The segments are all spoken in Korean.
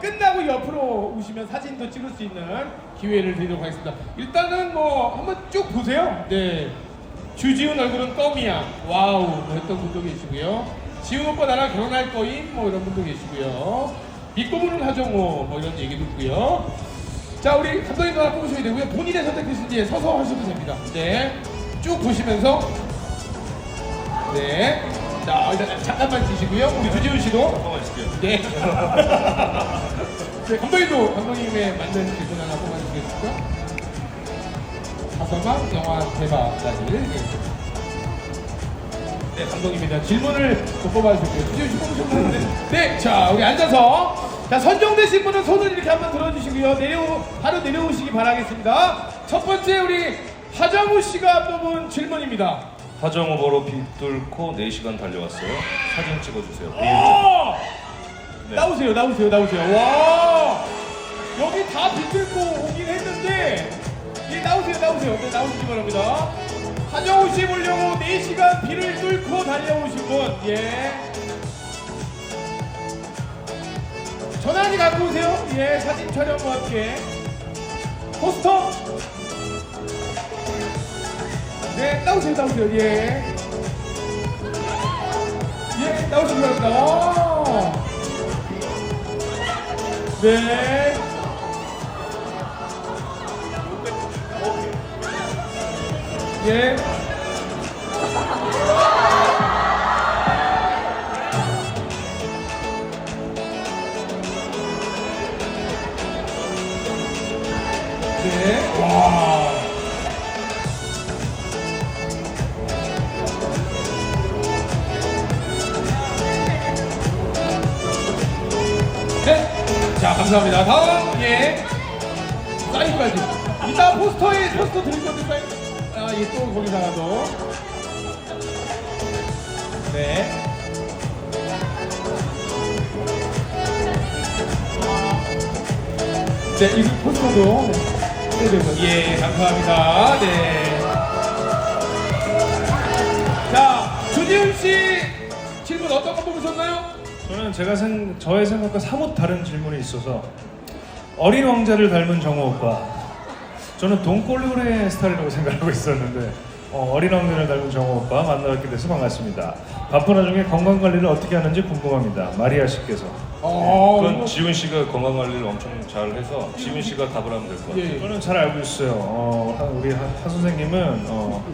끝나고 옆으로 오시면 사진도 찍을 수 있는 기회를 드리도록 하겠습니다. 일단은 뭐 한번 쭉 보세요. 네. 주지훈 얼굴은 껌이야. 와우. 뭐 했던 분도 계시고요. 지훈 오빠 나랑 결혼할 거임. 뭐 이런 분도 계시고요. 믿고 보는 하정우. 뭐 이런 얘기도 있고요. 자, 우리 감독님도 하나 뽑으셔야 되고요. 본인의 선택이신지 서서 하셔도 됩니다. 네. 쭉 보시면서. 네. 자, 일단 잠깐만 계시고요. 우리 주지훈 씨도. 잠깐만 있을게요. 네. 네, 감독님도 감독님의 맞는 질문 하나 뽑아주시겠습니까? 다섯막 영화 대박까지. 네. 네, 감독님입니다. 질문을 좀 뽑아주시고요. 주지훈 씨 뽑으셨는데. 네, 자, 우리 앉아서. 자, 선정되신 분은 손을 이렇게 한번 들어주시고요. 내려, 바로 내려오시기 바라겠습니다. 첫 번째, 우리 하정우 씨가 뽑은 질문입니다. 하정 후보로 빗뚫고 4시간 달려왔어요. 사진 찍어주세요. 오! 네. 나오세요, 나오세요, 나오세요. 와! 여기 다 비틀고 오긴 했는데, 예, 나오세요, 나오세요. 네, 나오시기 바랍니다. 한영우 씨 보려고 4시간 비를 뚫고 달려오신 분, 예. 전화기 갖고 오세요. 예, 사진 촬영과 함께. 포스터. 네, 나오세요, 나오세요. 예. 예, 나오시기 바랍니다. 와. 네. 예. 네. 와. 감사합니다. 다음, 예. 사인까지. 이따 포스터에, 포스터 드릴 건데, 사인. 아, 예, 또 거기다가도. 네. 네, 이 포스터도. 네. 예, 감사합니다. 네. 자, 주지훈 씨 질문 어떤 거 뽑으셨나요? 저는 제가 생, 저의 생각과 사뭇 다른 질문이 있어서 어린 왕자를 닮은 정호 오빠. 저는 돈꼴로레 스타일이라고 생각하고 있었는데 어, 린 왕자를 닮은 정호 오빠 만나뵙게 돼서 반갑습니다. 바쁜 와중에 건강 관리를 어떻게 하는지 궁금합니다. 마리아 씨께서. 어, 그건 이거- 지훈 씨가 건강 관리를 엄청 잘 해서 지훈 씨가 답을 하면 될 것 같아요. 예. 저는 잘 알고 있어요. 어, 하- 우리 하, 하 선생님은 어,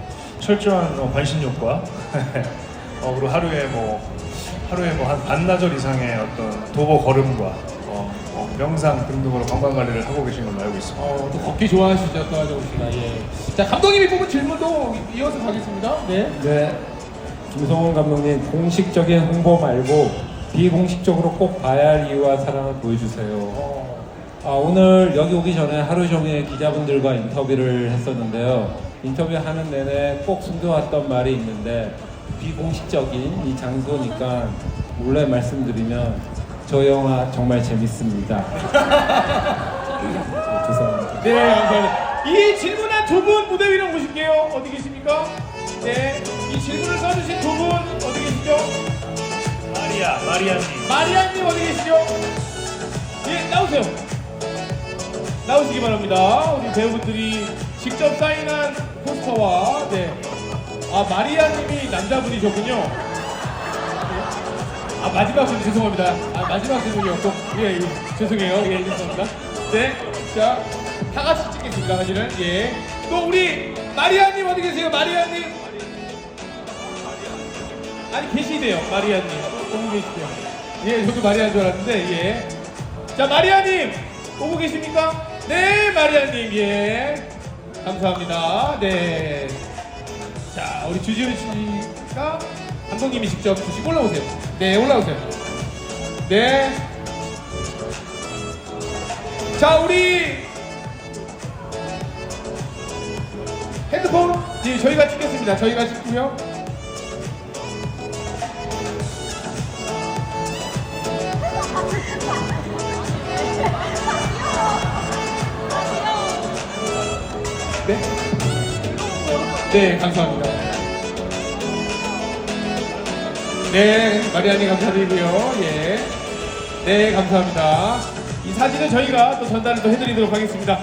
철저한 어, 반신욕과 어, 그리고 하루에 뭐 하루에 뭐 한 반나절 이상의 어떤 도보 걸음과 어, 어, 명상 등등으로 건강 관리를 하고 계신 걸로 알고 있습니다. 어, 또 걷기 좋아하시죠, 또 하정우 씨가. 예. 자, 감독님이 뽑은 질문도 이어서 가겠습니다. 네. 네, 김성훈 감독님 공식적인 홍보 말고 비공식적으로 꼭 봐야 할 이유와 사랑을 보여주세요. 어, 아, 오늘 여기 오기 전에 하루 종일 기자분들과 인터뷰를 했었는데요. 인터뷰하는 내내 꼭 숨겨왔던 말이 있는데 비공식적인 이 장소니까 몰래 말씀드리면 저 영화 정말 재밌습니다. 네, 죄송합니다. 네, 감사합니다. 이 질문한 두 분 무대 위로 모실게요. 어디 계십니까? 네. 이 질문을 써주신 두 분 어디 계시죠? 마리아, 마리아님. 마리아님 어디 계시죠? 예, 나오세요. 나오시기 바랍니다. 우리 배우분들이 직접 사인한 포스터와, 네. 아, 마리아님이 남자분이셨군요. 예. 아, 마지막 질문 죄송합니다. 아, 마지막 질문이었고. 예, 예, 죄송해요. 예, 죄송합니다. 네. 자, 다 같이 찍겠습니다, 사진을. 예. 또 우리 마리아님 어디 계세요? 마리아님. 아니 계시대요 마리아님 오고 계시대요 예 저도 마리아인 줄 알았는데 예. 예자 마리아님 오고 계십니까 네 마리아님 예 감사합니다 네 자 우리 주지훈 씨가 감독님이 직접 주시고 올라오세요. 네 올라오세요. 네 자 우리 핸드폰. 예 저희가 찍겠습니다. 저희가 찍고요. 네? 네, 감사합니다. 네, 마리아님 감사드리고요. 예. 네, 감사합니다. 이 사진을 저희가 또 전달을 또 해드리도록 하겠습니다.